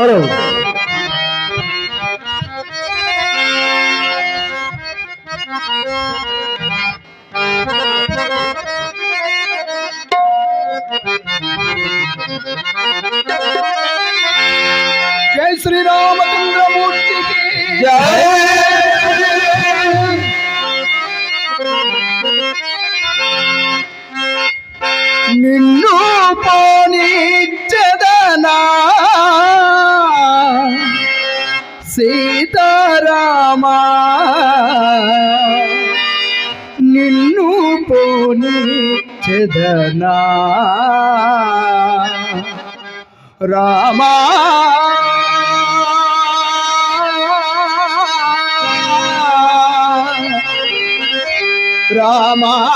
अरे जय श्री रामचंद्र मूर्ति जय। निन्न రామా. నిన్ను పోని చెదనా. రామా. రామా.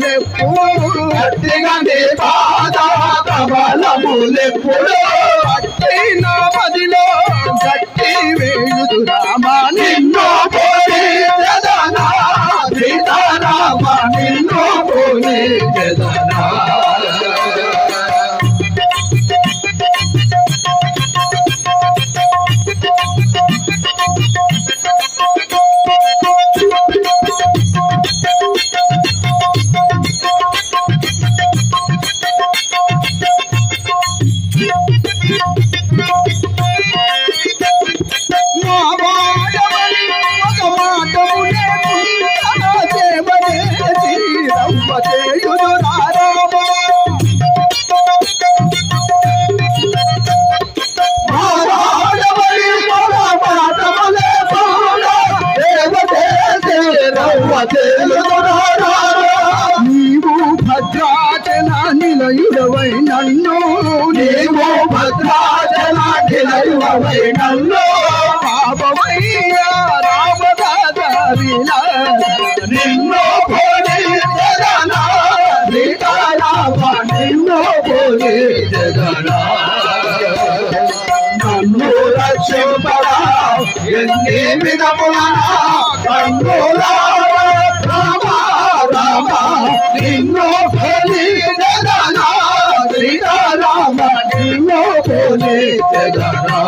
బలములెప్పుడు అట్టిగని పాద ప్రబలములెప్పుడు పట్టిన పదిలో గట్టి వేయుదురా. ఎన్ని విధముల కన్నులా రామ రామ నిన్ను పొలిదనా రామ నిన్ను పొలిదనా